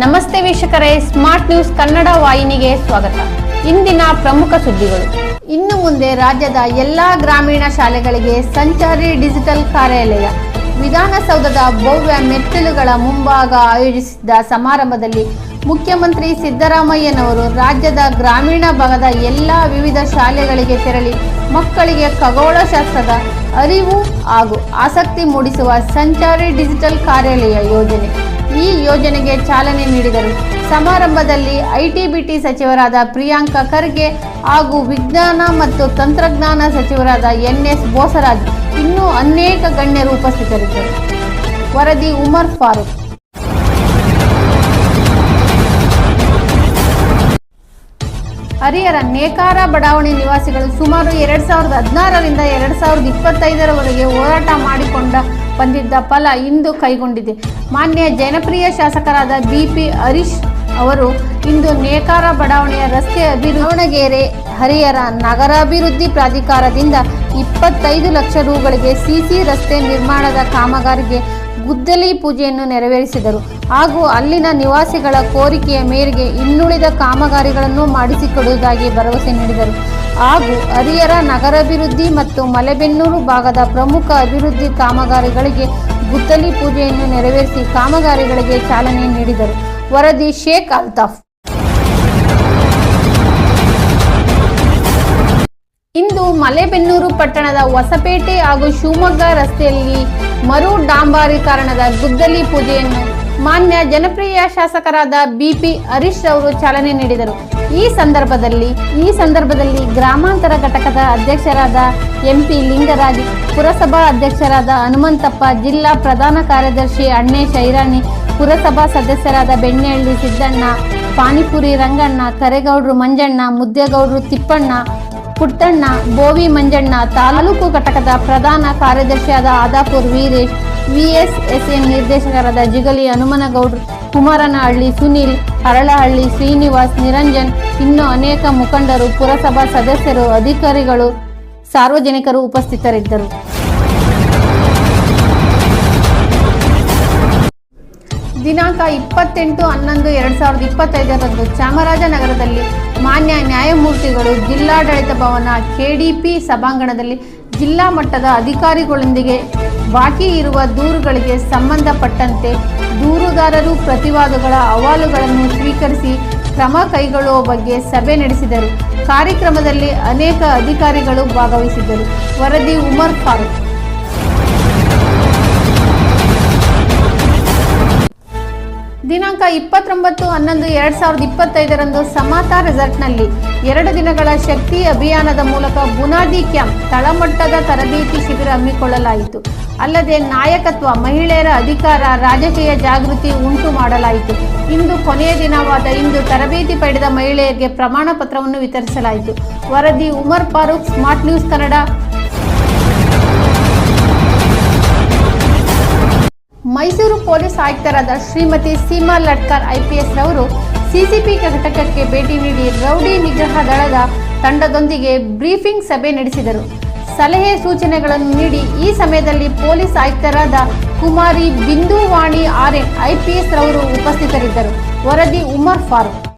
ನಮಸ್ತೆ ವೀಕ್ಷಕರೇ smart news Kannada ವಾಹಿನಿಗೆ ಸ್ವಾಗತ. ಇಂದಿನ ಪ್ರಮುಖ ಸುದ್ದಿಗಳು. ಇನ್ನು ಮುಂದೆ ರಾಜ್ಯದ ಎಲ್ಲಾ ಗ್ರಾಮೀಣ ಶಾಲೆಗಳಿಗೆ ಸಂಚಾರಿ ಡಿಜಿಟಲ್ ಕಾರ್ಯಾಲಯ. ವಿಧಾನಸೌಧದ ಭವ್ಯ ಮೆಟ್ಟಿಲುಗಳ ಮುಂಭಾಗ ಆಯೋಜಿಸಿದ್ದ ಸಮಾರಂಭದಲ್ಲಿ ಮುಖ್ಯಮಂತ್ರಿ ಸಿದ್ದರಾಮಯ್ಯನವರು ರಾಜ್ಯದ ಗ್ರಾಮೀಣ ಭಾಗದ ಎಲ್ಲ ವಿವಿಧ ಶಾಲೆಗಳಿಗೆ ತೆರಳಿ ಮಕ್ಕಳಿಗೆ ಖಗೋಳಶಾಸ್ತ್ರದ ಅರಿವು ಹಾಗೂ ಆಸಕ್ತಿ ಮೂಡಿಸುವ ಸಂಚಾರಿ ಡಿಜಿಟಲ್ ಕಾರ್ಯಾಲಯ ಯೋಜನೆ. ಈ ಯೋಜನೆಗೆ ಚಾಲನೆ ನೀಡಿದರು. ಸಮಾರಂಭದಲ್ಲಿ ಐಟಿ ಬಿಟಿ ಸಚಿವರಾದ ಪ್ರಿಯಾಂಕ ಖರ್ಗೆ ಹಾಗೂ ವಿಜ್ಞಾನ ಮತ್ತು ತಂತ್ರಜ್ಞಾನ ಸಚಿವರಾದ ಎನ್ ಎಸ್ ಬೋಸರಾಜ್ ಇನ್ನೂ ಅನೇಕ ಗಣ್ಯರು ಉಪಸ್ಥಿತರಿದ್ದರು. ವರದಿ ಉಮರ್ ಫಾರೂಕ್. ಹರಿಹರ ನೇಕಾರ ಬಡಾವಣೆ ನಿವಾಸಿಗಳು ಸುಮಾರು ಎರಡ್ ಸಾವಿರದ ಹದಿನಾರರಿಂದ ಎರಡ್ ಸಾವಿರದ ಇಪ್ಪತ್ತೈದರವರೆಗೆ ಹೋರಾಟ ಮಾಡಿಕೊಂಡ ಬಂದಿದ್ದ ಫಲ ಇಂದು ಕೈಗೊಂಡಿದೆ. ಮಾನ್ಯ ಜನಪ್ರಿಯ ಶಾಸಕರಾದ ಬಿಪಿ ಹರೀಶ್ ಅವರು ಇಂದು ನೇಕಾರ ಬಡಾವಣೆಯ ರಸ್ತೆ ಅಭಿವೃದ್ಧಿಗೆರೆ ಹರಿಹರ ನಗರಾಭಿವೃದ್ಧಿ ಪ್ರಾಧಿಕಾರದಿಂದ ಇಪ್ಪತ್ತೈದು ಲಕ್ಷ ರುಗಳಿಗೆ ಸಿಸಿ ರಸ್ತೆ ನಿರ್ಮಾಣದ ಕಾಮಗಾರಿಗೆ ಗುದ್ದಲಿ ಪೂಜೆಯನ್ನು ನೆರವೇರಿಸಿದರು. ಹಾಗೂ ಅಲ್ಲಿನ ನಿವಾಸಿಗಳ ಕೋರಿಕೆಯ ಮೇರೆಗೆ ಇನ್ನುಳಿದ ಕಾಮಗಾರಿಗಳನ್ನು ಮಾಡಿಸಿಕೊಡುವುದಾಗಿ ಭರವಸೆ ನೀಡಿದರು. ಹಾಗೂ ಹರಿಯರ ನಗರಾಭಿವೃದ್ಧಿ ಮತ್ತು ಮಲೆಬೆನ್ನೂರು ಭಾಗದ ಪ್ರಮುಖ ಅಭಿವೃದ್ಧಿ ಕಾಮಗಾರಿಗಳಿಗೆ ಗುದ್ದಲಿ ಪೂಜೆಯನ್ನು ನೆರವೇರಿಸಿ ಕಾಮಗಾರಿಗಳಿಗೆ ಚಾಲನೆ ನೀಡಿದರು. ವರದಿ ಶೇಖ್ ಅಲ್ತಾಫ್. ಇಂದು ಮಲೆಬೆನ್ನೂರು ಪಟ್ಟಣದ ಹೊಸಪೇಟೆ ಹಾಗೂ ಶಿವಮೊಗ್ಗ ರಸ್ತೆಯಲ್ಲಿ ಮರು ಡಾಂಬಾರೀಕರಣದ ಗುದ್ದಲಿ ಪೂಜೆಯನ್ನು ಮಾನ್ಯ ಜನಪ್ರಿಯ ಶಾಸಕರಾದ ಬಿಪಿ ಹರೀಶ್ ಅವರು ಚಾಲನೆ ನೀಡಿದರು. ಈ ಸಂದರ್ಭದಲ್ಲಿ ಈ ಸಂದರ್ಭದಲ್ಲಿ ಗ್ರಾಮಾಂತರ ಘಟಕದ ಅಧ್ಯಕ್ಷರಾದ ಎಂಪಿ ಲಿಂಗರಾಜ್, ಪುರಸಭಾ ಅಧ್ಯಕ್ಷರಾದ ಹನುಮಂತಪ್ಪ, ಜಿಲ್ಲಾ ಪ್ರಧಾನ ಕಾರ್ಯದರ್ಶಿ ಅಣ್ಣೇಶ್ ಐರಾಣಿ ಪುರಸಭಾ ಸದಸ್ಯರಾದ ಬೆಣ್ಣೆಹಳ್ಳಿ ಸಿದ್ದಣ್ಣ, ಪಾನಿಪುರಿ ರಂಗಣ್ಣ, ಕರೆಗೌಡ್ರು ಮಂಜಣ್ಣ, ಮುದ್ದೇಗೌಡ್ರು ತಿಪ್ಪಣ್ಣ ಪುಟ್ಟಣ್ಣ ಬೋವಿ ಮಂಜಣ್ಣ, ತಾಲೂಕು ಘಟಕದ ಪ್ರಧಾನ ಕಾರ್ಯದರ್ಶಿಯಾದ ಆದಾಪುರ್ ವೀರೇಶ್ ವಿಎಸ್ಎಸ್ಎನ್ ನಿರ್ದೇಶಕರಾದ ಜಿಗಲಿ ಹನುಮನಗೌಡ್ರು, ಕುಮಾರನಹಳ್ಳಿ ಸುನೀಲ್ ಅರಳಹಳ್ಳಿ ಶ್ರೀನಿವಾಸ್, ನಿರಂಜನ್, ಇನ್ನೂ ಅನೇಕ ಮುಖಂಡರು, ಪುರಸಭಾ ಸದಸ್ಯರು, ಅಧಿಕಾರಿಗಳು, ಸಾರ್ವಜನಿಕರು ಉಪಸ್ಥಿತರಿದ್ದರು. ದಿನಾಂಕ ಇಪ್ಪತ್ತೆಂಟು ಹನ್ನೊಂದು ಎರಡು ಸಾವಿರದ ಇಪ್ಪತ್ತೈದರಂದು ಚಾಮರಾಜನಗರದಲ್ಲಿ ಮಾನ್ಯ ನ್ಯಾಯಮೂರ್ತಿಗಳು ಜಿಲ್ಲಾಡಳಿತ ಭವನ ಕೆಡಿಪಿ ಸಭಾಂಗಣದಲ್ಲಿ ಜಿಲ್ಲಾ ಮಟ್ಟದ ಅಧಿಕಾರಿಗಳೊಂದಿಗೆ ಬಾಕಿ ಇರುವ ದೂರುಗಳಿಗೆ ಸಂಬಂಧಪಟ್ಟಂತೆ ದೂರುದಾರರು ಪ್ರತಿವಾದಗಳ ಅಹವಾಲುಗಳನ್ನು ಸ್ವೀಕರಿಸಿ ಕ್ರಮ ಕೈಗೊಳ್ಳುವ ಬಗ್ಗೆ ಸಭೆ ನಡೆಸಿದರು. ಕಾರ್ಯಕ್ರಮದಲ್ಲಿ ಅನೇಕ ಅಧಿಕಾರಿಗಳು ಭಾಗವಹಿಸಿದ್ದರು. ವರದಿ ಉಮರ್ ಫಾರೂಕ್. ದಿನಾಂಕ ಇಪ್ಪತ್ತೊಂಬತ್ತು ಹನ್ನೊಂದು ಎರಡ್ ಸಾವಿರದ ಇಪ್ಪತ್ತೈದರಂದು ಸಮತಾ ರೆಸಾರ್ಟ್ನಲ್ಲಿ ಎರಡು ದಿನಗಳ ಶಕ್ತಿ ಅಭಿಯಾನದ ಮೂಲಕ ಬುನಾದಿ ಕ್ಯಾಂಪ್ ತಳಮಟ್ಟದ ತರಬೇತಿ ಶಿಬಿರ ಹಮ್ಮಿಕೊಳ್ಳಲಾಯಿತು. ಅಲ್ಲದೆ ನಾಯಕತ್ವ, ಮಹಿಳೆಯರ ಅಧಿಕಾರ, ರಾಜಕೀಯ ಜಾಗೃತಿ ಉಂಟು ಮಾಡಲಾಯಿತು. ಇಂದು ಕೊನೆಯ ದಿನವಾದ ಇಂದು ತರಬೇತಿ ಪಡೆದ ಮಹಿಳೆಯರಿಗೆ ಪ್ರಮಾಣ ಪತ್ರವನ್ನು ವಿತರಿಸಲಾಯಿತು. ವರದಿ Umar Farooq, smart news Kannada. Mysuru police ಆಯುಕ್ತರಾದ ಶ್ರೀಮತಿ ಸೀಮಾ ಲಡ್ಕರ್ ಐಪಿಎಸ್ ರವರು ಸಿಸಿಪಿ ಘಟಕಕ್ಕೆ ಭೇಟಿ ನೀಡಿ ರೌಡಿ ನಿಗ್ರಹ ದಳದ ತಂಡದೊಂದಿಗೆ ಬ್ರೀಫಿಂಗ್ ಸಭೆ ನಡೆಸಿದರು. ಸಲಹೆ ಸೂಚನೆಗಳನ್ನು ನೀಡಿ ಈ ಸಮಯದಲ್ಲಿ ಪೊಲೀಸ್ ಆಯುಕ್ತರಾದ ಕುಮಾರಿ ಬಿಂದುವಾಣಿ ಆರ್ಎನ್ ಐಪಿಎಸ್ ರವರು ಉಪಸ್ಥಿತರಿದ್ದರು. ವರದಿ ಉಮರ್ ಫಾರೂಕ್.